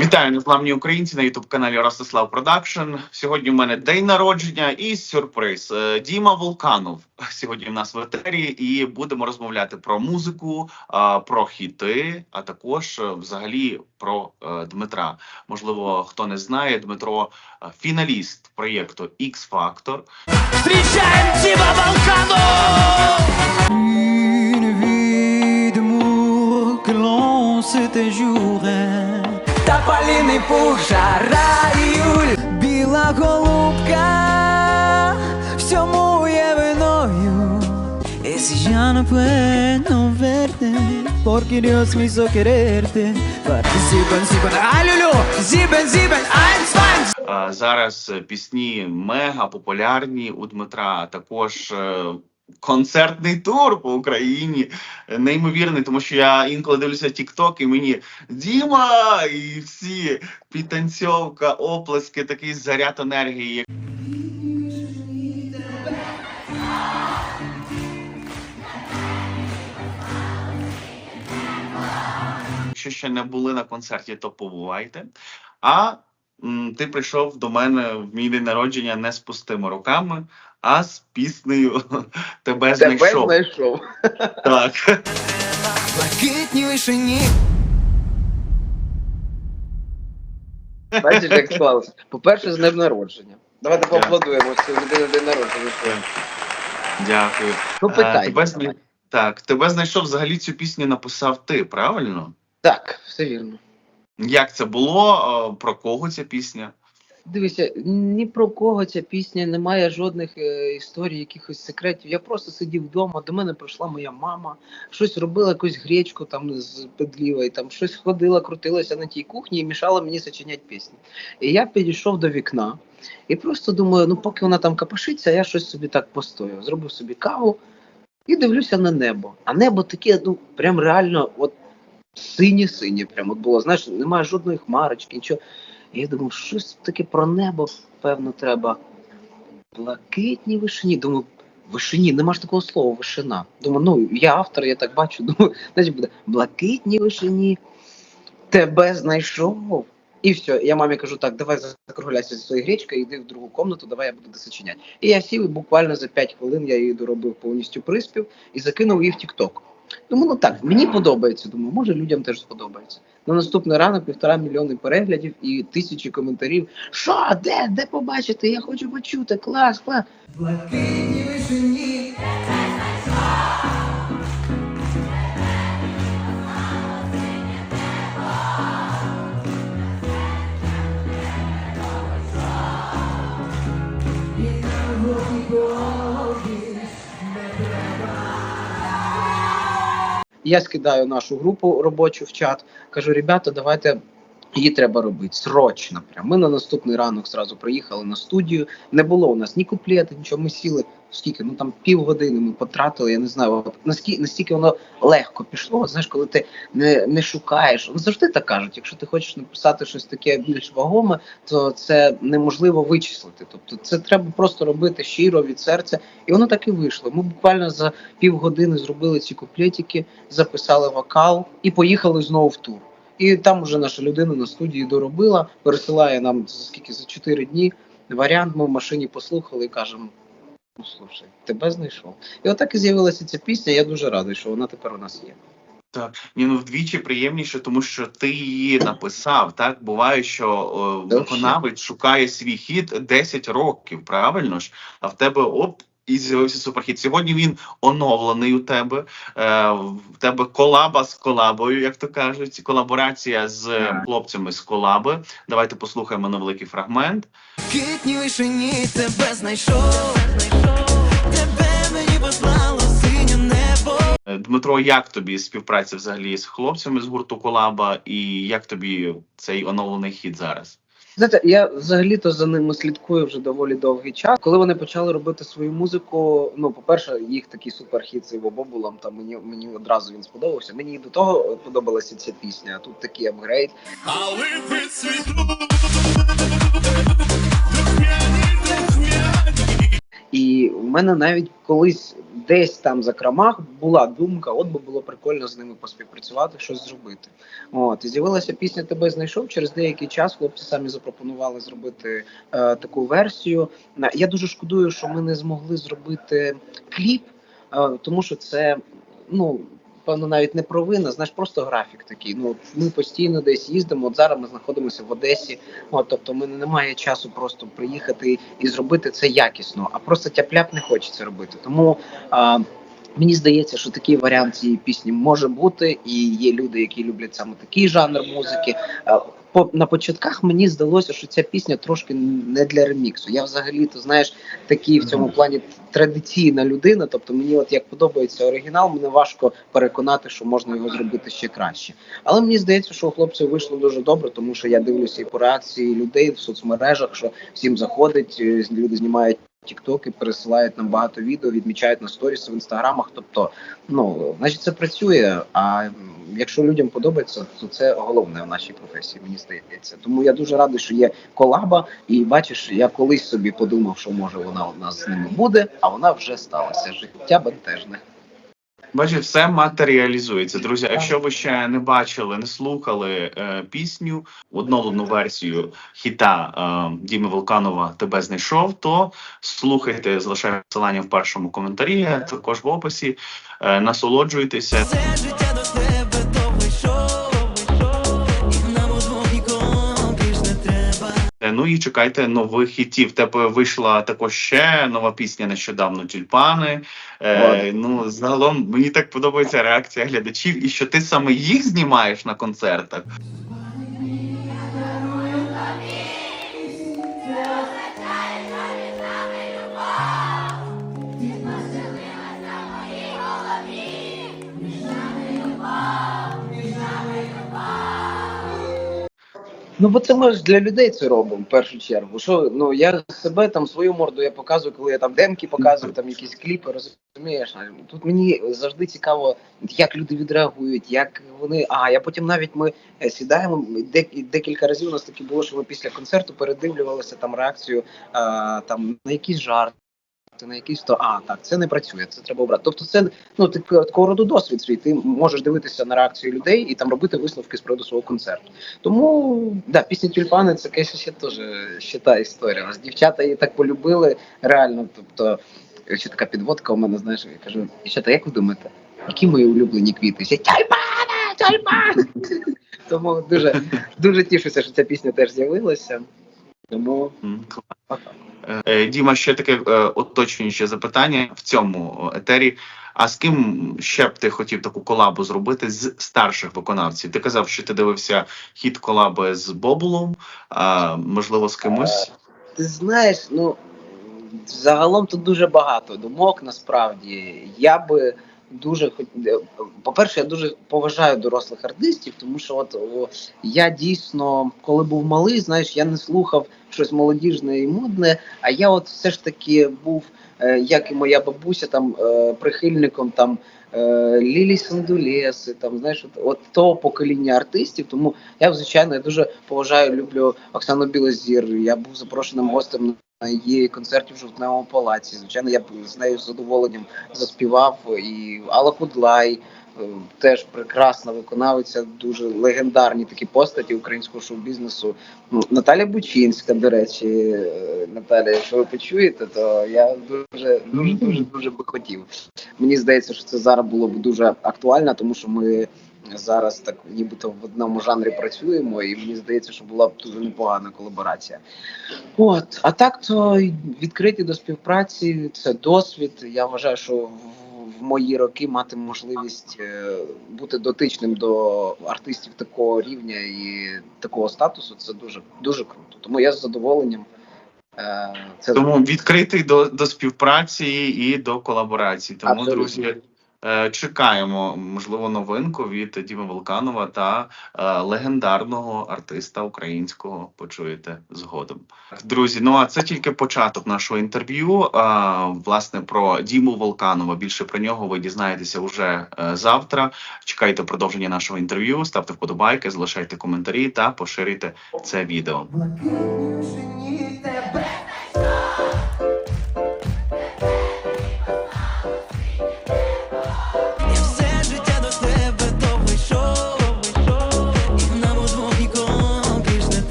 Вітаю незламні українці на ютуб каналі Ростислав Продакшн. Сьогодні в мене день народження і сюрприз. Е, Діма Волканов сьогодні в нас в етері, і будемо розмовляти про музику, про хіти, а також е, взагалі про е, Дмитра. Можливо, хто не знає, Дмитро фіналіст проєкту X Factor. Встречаем Дима Волканов! Та паліний пожара Юль Біла голубка всьому є виною. Y si ya no puedo verte Porque Dios me hizo quererte Participan, sipan, ай, люлю Зібен, зібен, айн, Зараз е, пісні мега популярні у Дмитра. а Також е, концертний тур по Україні е, неймовірний, тому що я інколи дивлюся TikTok і мені Діма! І всі підтанцьовка, оплески, такий заряд енергії. Якщо ще не були на концерті, то побувайте. А ти прийшов до мене в мій день народження не з пустими руками, а з піснею тебе знайшов. Тебе знайшов. Так. Блакитні вишені Бачиш, як склалося. По-перше, з днем народження. Давайте поаплодуємо цю людину день народження. Дякую. Ну, питай. тебе зна- Так, тебе знайшов взагалі цю пісню написав ти, правильно? Так, все вірно. Як це було? Про кого ця пісня? Дивися, ні про кого ця пісня, немає жодних е, історій, якихось секретів. Я просто сидів вдома, до мене прийшла моя мама, щось робила якусь гречку там з педлівої, там щось ходила, крутилася на тій кухні і мішала мені сочиняти пісні. І я підійшов до вікна і просто думаю, ну поки вона там капашиться, я щось собі так постою. Зробив собі каву і дивлюся на небо. А небо таке, ну прям реально, от синє-синє, прям от було. Знаєш, немає жодної хмарочки, нічого. І я думав, щось таке про небо, певно, треба. Блакитні вишені. Думаю, вишені, нема ж такого слова, вишина. Думаю, ну я автор, я так бачу. Думаю, значить буде блакитні вишені. Тебе знайшов. І все, я мамі кажу, так, давай закругляйся зі своєю гречкою, йди в другу комнату, давай я буду досочиняти. І я сів і буквально за 5 хвилин я її доробив повністю приспів і закинув її в Тік-Ток. Думаю, ну так, мені подобається. Думаю, може людям теж сподобається. На наступний ранок півтора мільйони переглядів і тисячі коментарів. Що, де, де побачити? Я хочу почути, клас, клас. Блакитні вишені Я скидаю нашу групу робочу в чат. Кажу, ребята, давайте. Її треба робити срочно. Прям. Ми на наступний ранок зразу приїхали на студію. Не було у нас ні куплета, нічого. Ми сіли скільки, ну там півгодини ми потратили. Я не знаю, наскільки настільки воно легко пішло. Знаєш, коли ти не, не шукаєш. Завжди так кажуть, якщо ти хочеш написати щось таке більш вагоме, то це неможливо вичислити. Тобто, це треба просто робити щиро від серця, і воно так і вийшло. Ми буквально за півгодини зробили ці куплетики, записали вокал і поїхали знову в тур. І там уже наша людина на студії доробила, пересилає нам за скільки за 4 дні варіант. Ми в машині послухали і кажемо: ну слушай, тебе знайшов. І отак і з'явилася ця пісня. Я дуже радий, що вона тепер у нас є. Так, ні, ну вдвічі приємніше, тому що ти її написав. Так буває, що о, виконавець шукає свій хіт 10 років, правильно ж? А в тебе оп. І з'явився суперхіт. Сьогодні він оновлений у тебе. Е, в тебе колаба з колабою, як то кажуть, колаборація з хлопцями з колаби. Давайте послухаємо невеликий фрагмент. Блакитні вишені тебе знайшов Тебе мені послало синє небо Е, Дмитро, як тобі співпраця взагалі з хлопцями з гурту Колаба, і як тобі цей оновлений хіт зараз? Знаєте, я взагалі-то за ними слідкую вже доволі довгий час. Коли вони почали робити свою музику, ну по-перше, їх такий суперхіт з його бобулом. Там мені мені одразу він сподобався. Мені і до того подобалася ця пісня. А тут такий апгрейд. Але І в мене навіть колись десь там за крамах була думка, от би було прикольно з ними поспівпрацювати, щось зробити. От і з'явилася пісня Тебе знайшов. Через деякий час хлопці самі запропонували зробити е, таку версію. Я дуже шкодую, що ми не змогли зробити кліп, е, тому що це ну. Певно, навіть не провина, знаєш, просто графік такий. Ну ми постійно десь їздимо. От зараз ми знаходимося в Одесі. От, тобто, мене немає часу просто приїхати і зробити це якісно, а просто тяп-ляп не хочеться робити. Тому а, мені здається, що такий варіант цієї пісні може бути, і є люди, які люблять саме такий жанр музики. По на початках мені здалося, що ця пісня трошки не для реміксу. Я взагалі то знаєш такий в цьому плані традиційна людина. Тобто мені, от як подобається оригінал, мене важко переконати, що можна його зробити ще краще. Але мені здається, що у хлопців вийшло дуже добре, тому що я дивлюся і по реакції людей в соцмережах, що всім заходить, е, люди знімають тіктоки, пересилають нам багато відео, відмічають на сторіс в інстаграмах. Тобто, ну значить, це працює. А якщо людям подобається, то це головне в нашій професії. Мені здається. Тому я дуже радий, що є колаба. І бачиш, я колись собі подумав, що може вона у нас з ними буде, а вона вже сталася. Життя бентежне. Бачите, все матеріалізується. Друзі, якщо ви ще не бачили, не слухали е, пісню, однолудну версію хіта е, Діми Волканова Тебе знайшов, то слухайте, залишаю посилання в першому коментарі, також в описі. Е, насолоджуйтеся. Ну і чекайте нових хітів. Тебе вийшла також ще нова пісня нещодавно Тюльпани. Е, ну загалом мені так подобається реакція глядачів, і що ти саме їх знімаєш на концертах. Ну, бо це ми ж для людей це робимо в першу чергу. Що ну я себе там свою морду я показую, коли я там демки показую, там якісь кліпи, розумієш. Тут мені завжди цікаво, як люди відреагують, як вони. А я потім навіть ми е, сідаємо. дек- декілька разів у нас таке було, що ми після концерту передивлювалися там реакцію а, там на якісь жарти. На якийсь то а так це не працює, це треба обрати. Тобто, це ну ти такого роду досвід свій. Ти можеш дивитися на реакцію людей і там робити висновки з приводу свого концерту. Тому да, пісня тюльпани це конечно, ще теж ще та історія. Нас дівчата її так полюбили реально. Тобто, ще така підводка у мене, знаєш, я кажу, дівчата, як ви думаєте, які мої улюблені квіти? Всі тюльпани, тюльпани! Тому дуже дуже тішуся, що ця пісня теж з'явилася. Тому Е, Діма, ще таке е, уточнююче запитання в цьому етері. А з ким ще б ти хотів таку колабу зробити з старших виконавців? Ти казав, що ти дивився хід колаби з Бобулом, а можливо, з кимось. Ти знаєш, ну загалом тут дуже багато думок. Насправді я би дуже е, По-перше, я дуже поважаю дорослих артистів, тому що от я дійсно, коли був малий, знаєш, я не слухав щось молодіжне і модне. А я, от все ж таки, був, е, як і моя бабуся, там е, прихильником там. Лілі Сандулеси, там знаєш, от, от того покоління артистів. Тому я, звичайно, я дуже поважаю, люблю Оксану Білозір. Я був запрошеним гостем на її концерті в жовтневому палаці. Звичайно, я б з нею з задоволенням заспівав. І Алла Кудлай е, теж прекрасна виконавиця, дуже легендарні такі постаті українського шоу-бізнесу. Ну, Наталя Бучинська, до речі, е, Наталя, якщо ви почуєте, то я дуже дуже дуже дуже би хотів. Мені здається, що це зараз було б дуже актуально, тому що ми зараз так нібито в одному жанрі працюємо, і мені здається, що була б дуже непогана колаборація. От, а так то відкриті до співпраці, це досвід. Я вважаю, що в, мої роки мати можливість е, бути дотичним до артистів такого рівня і такого статусу це дуже дуже круто. Тому я з задоволенням. Е, це Тому відкритий до, до співпраці і до колаборації. Тому, Абсолютно. друзі, чекаємо можливо новинку від Діми Волканова та е, легендарного артиста українського. Почуєте згодом. Друзі, ну а це тільки початок нашого інтерв'ю. А, власне про Діму Волканова. Більше про нього ви дізнаєтеся уже е, завтра. Чекайте продовження нашого інтерв'ю. Ставте вподобайки, залишайте коментарі та поширюйте це відео.